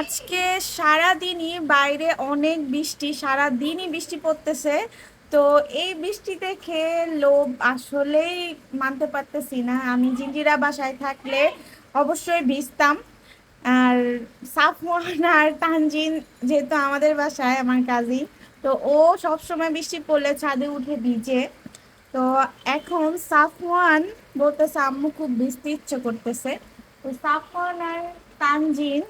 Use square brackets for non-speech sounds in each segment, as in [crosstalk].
আজকে সারা দিনই বাইরে অনেক বৃষ্টি সারা দিনই বৃষ্টি পড়তেছে। তো এই বৃষ্টি দেখে লোভ আসলেই মানতে পারতেছি না। আমি জিঞ্জিরা বাসায় থাকলে অবশ্যই ভিজতাম। আর সাফওয়ান আর তানজিন যেহেতু আমাদের বাসায়, আমার কাজিন তো ও সবসময় বৃষ্টি পড়লে ছাদে উঠে ভিজে। তো এখন সাফওয়ান বলতেছে, আম্মু, খুব ভিজতে ইচ্ছে করতেছে। তো সাফওয়ান আর তানজিন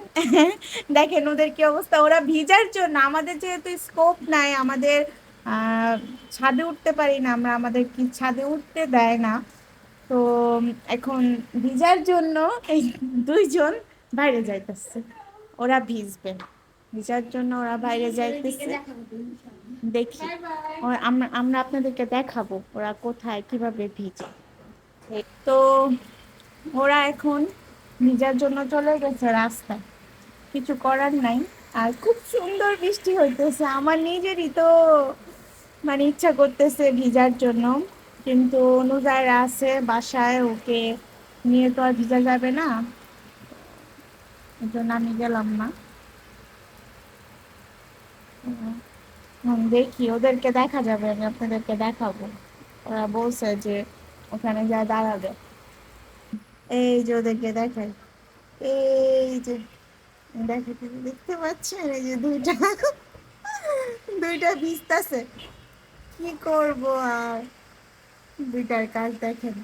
[laughs] দেখেন ওদের কি অবস্থা, ওরা ভিজার জন্য, আমাদের যেহেতু স্কোপ নাই, আমাদের ছাদে উঠতে পারি না আমরা, আমাদের কি ছাদে উঠতে দেয় না। তো, এখন ভিজার জন্য এই দুইজন বাইরে যাইতেছে, ওরা ভিজবে। ভিজার জন্য ওরা বাইরে যাইতেছে। দেখি আমরা আমরা আপনাদেরকে দেখাবো ওরা কোথায়, কীভাবে ভিজে। তো, ওরা এখন ভিজার জন্য চলে গেছে রাস্তায়। কিছু করার নাই। আর খুব সুন্দর বৃষ্টি হইতেছে। আমার নিজেরই তো মানে ইচ্ছা করতেছে ভিজার জন্য। কিন্তু অনুযায়ীরা আছে বাসায়, ওকে নিয়ে তো আর ভিজা যাবে না। জন্য আমি গেলাম না। দেখি, ওদেরকে দেখা যাবে, আমি আপনাদেরকে দেখাবো। ওরা বলছে যে ওখানে যা দাঁড়াবে। এই যে ওদেরকে দেখাই। এই যে, দেখো দেখতে পাচ্ছেন? এই যে দুইটা দুইটা ভিজতাছে কি করব আর? দুইটার কাজ দেখেন।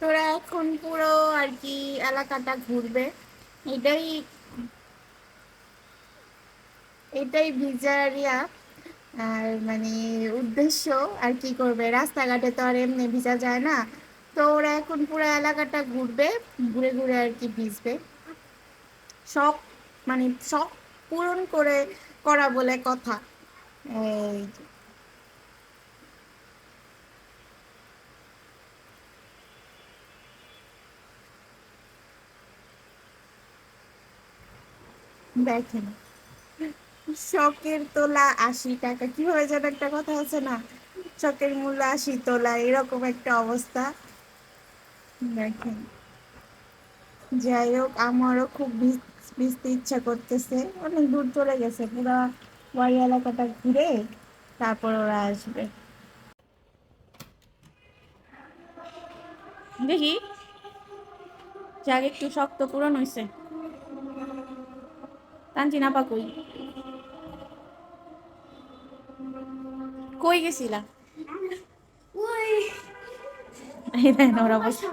তোরা এখন পুরো আর কি এলাকাটা ঘুরবে। এটাই এটাই ভিজারিয়া। আর মানে উদ্দেশ্য আর কি করবে? রাস্তাঘাটে তো আর এমনি ভিজা যায় না। তো ওরা এখন পুরো এলাকাটা ঘুরবে, ঘুরে ঘুরে আর কি ভিজবে। শখ মানে শখ পূরণ করে, করা বলে কথা। এই দেখেন। শখের তোলা আশি টাকা। কীভাবে যেন একটা কথা আছে না? শখের মূল্য আশি তোলা, এরকম একটা অবস্থা। দেখেন। যাই হোক আমারও খুব ভিজতে ইচ্ছা করতেছে। অনেক দূর চলে গেছে, পুরো বাড়ি এলাকাটা ঘুরে তারপর ওরা আসবে। দেখি। যাক, একটু শক্ত পূরণ হয়েছে কাঞ্চি নাপা কই গেছিলা? গেছিলা এই দেখেন ওরা বসে